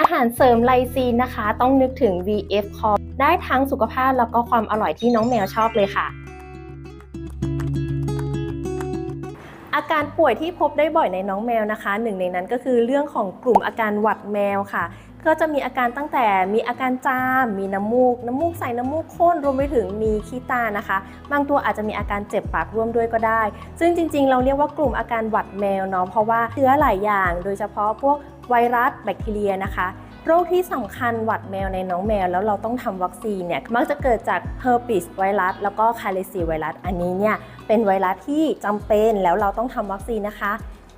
อาหารเสริมไลซีนนะคะ ต้องนึกถึง VF c o r ได้ทั้งสุขภาพแล้วก็ความอร่อยที่น้องแมวชอบเลยค่ะ อาการป่วยที่พบได้บ่อยในน้องแมวนะคะ หนึ่งในนั้นก็คือเรื่องของกลุ่มอาการหวัดแมวค่ะ ก็จะมีอาการตั้งแต่มีอาการจาม มีน้ำมูก น้ำมูกใสน้ำมูกข้นรวมไปถึงมีขี้ตานะคะ บางตัวอาจจะมีอาการเจ็บปากร่วมด้วยก็ได้ ซึ่งจริงๆ เราเรียกว่ากลุ่มอาการหวัดแมวเนาะเพราะว่าเชื้อหลายอย่าง โดยเฉพาะพวก ไวรัสแบคทีเรียนะคะโรคที่สำคัญหวัดแมวในน้องแมว แล้วเราต้องทำวัคซีนเนี่ยมักจะเกิดจากเฮอร์ปิสไวรัสแล้วก็คาเลซีไวรัสอันนี้เนี่ยเป็นไวรัสที่จำเป็นแล้วเราต้องทำวัคซีนนะคะ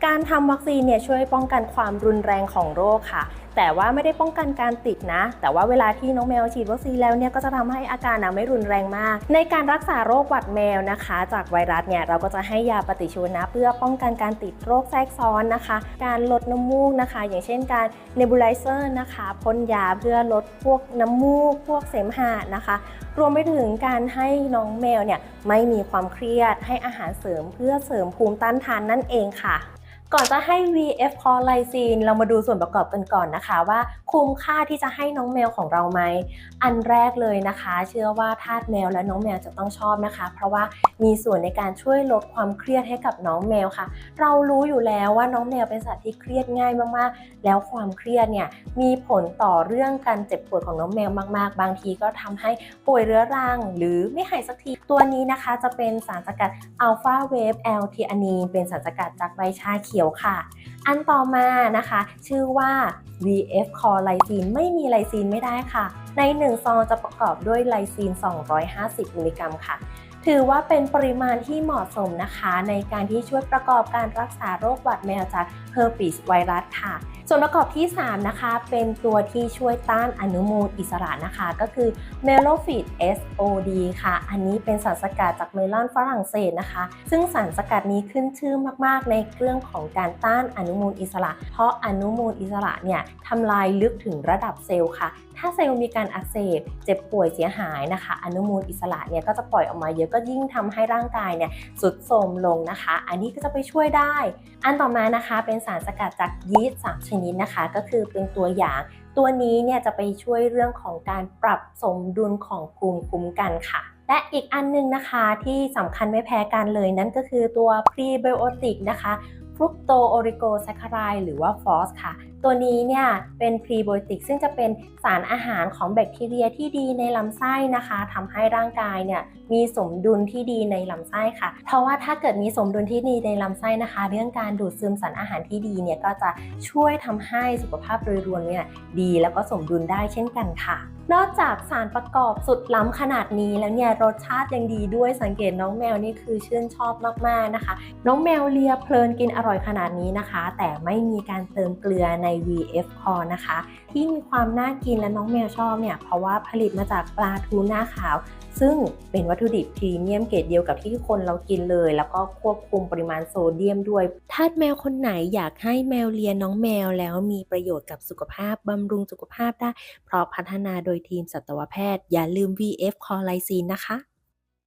การทำวัคซีนเนี่ยช่วยป้องกันความรุนแรงของโรคค่ะ แต่ว่าไม่ได้ป้องกันการติดนะ แต่ว่าเวลาที่น้องแมวฉีดวัคซีนแล้วเนี่ยก็จะทำให้อาการนะไม่รุนแรงมาก ในการรักษาโรคหวัดแมวนะคะ จากไวรัสเนี่ยเราก็จะให้ยาปฏิชีวนะ เพื่อป้องกันการติดโรคแทรกซ้อนนะคะ การลดน้ำมูกนะคะ อย่างเช่นการเนบูไลเซอร์นะคะพ่นยาเพื่อลดพวกน้ำมูก พวกเสมหะนะคะ รวมไปถึงการให้น้องแมวเนี่ยไม่มีความเครียดให้อาหารเสริมเพื่อเสริมภูมิต้านทานนั่นเองค่ะ ก่อนจะให้ VF c o r l y s i n เรามาดูส่วนประกอบกันก่อนนะคะ ว่าคุ้มค่าที่จะให้น้องแมวของเราไหม อันแรกเลยนะคะ เชื่อว่าทาสแมวและน้องแมวจะต้องชอบนะคะ เพราะว่ามีส่วนในการช่วยลดความเครียดให้กับน้องแมวค่ะ เรารู้อยู่แล้วว่าน้องแมวเป็นสัตว์ที่เครียดง่ายมากๆ แล้วความเครียดเนี่ยมีผลต่อเรื่องการเจ็บปวยของน้องแมวมากๆ บางทีก็ทำให้ป่วยเรื้อรัง หรือไม่หายสักที ตัวนี้นะคะจะเป็นสารสกัดอัลฟาเวฟแอลทีอานีเป็นสารสกัดจากใบชาเขียวค่ะ อันต่อมานะคะ ชื่อว่า VF c o r l y s i n ไม่มีไลซีนไม่ได้ค่ะ ใน 1 ซองจะประกอบด้วยไลซีน 250 มิลลิกรัมค่ะ ถือว่าเป็นปริมาณที่เหมาะสมนะคะ ในการที่ช่วยประกอบการรักษาโรคหวัดแมวจากเฮอร์ปิสไวรัสค่ะ ส่วนประกอบที่ 3 นะคะ เป็นตัวที่ช่วยต้านอนุมูลอิสระนะคะ ก็คือ m e l o f i t SOD ค่ะ อันนี้เป็นสารสกัดจากเมลอนฝรั่งเศสนะคะ ซึ่งสารสกัดนี้ขึ้นชื่อมากๆ ในเรื่องของการต้านอนุมูลอิสระ เพราะอนุมูลอิสระเนี่ยทำลายลึกถึงระดับเซลล์ค่ะ ถ้าเซลล์มีการอักเสบ เจ็บป่วยเสียหายนะคะ อนุมูลอิสระเนี่ยก็จะปล่อยออกมาเยอะก็ยิ่งทำให้ร่างกายเนี่ยสุดโทรมลงนะคะ อันนี้ก็จะไปช่วยได้ อันต่อมานะคะเป็นสารสกัดจากยีสต์3ชนิดนะคะ ก็คือเป็นตัวอย่างตัวนี้เนี่ยจะไปช่วยเรื่องของการปรับสมดุลของภูมิคุ้มกันค่ะ และอีกอันหนึงนะคะที่สำคัญไม่แพ้กันเลยนั่นก็คือตัวพรีไบโอติกนะคะ ฟรุกโตโอริโกแซคคารายหรือว่าฟอสค่ะ ตัวนี้เนี่ยเป็นพรีไบโอติกซึ่งจะเป็นสารอาหารของแบคทีเรียที่ดีในลำไส้นะคะทำให้ร่างกายเนี่ยมีสมดุลที่ดีในลำไส้ค่ะ เพราะว่าถ้าเกิดมีสมดุลที่ดีในลำไส้นะคะ เรื่องการดูดซึมสารอาหารที่ดีเนี่ยก็จะช่วยทำให้สุขภาพโดยรวมเนี่ยดีแล้วก็สมดุลได้เช่นกันค่ะ นอกจากสารประกอบสุดล้ำขนาดนี้แล้วเนี่ยรสชาติยังดีด้วยสังเกตน้องแมวนี่คือชื่นชอบมากๆนะคะ น้องแมวเลียเพลินกินอร่อยขนาดนี้นะคะ แต่ไม่มีการเติมเกลือใน VF c o r นะคะ ที่มีความน่ากินและน้องแมวชอบเนี่ยเพราะว่าผลิตมาจากปลาทูน่าขาว ซึ่งเป็นวัตถุดิบพรีเมียมเกรดเดียวกับที่คนเรากินเลย แล้วก็ควบคุมปริมาณโซเดียมด้วยทาแมวคนไหนอยากให้แมวเลียน้องแมวแล้วมีประโยชน์กับสุขภาพบำรุงสุขภาพได้ เพราะพัฒนาโดยทีมสัตวแพทย์ อย่าลืม VF c o r l y s i n นะคะ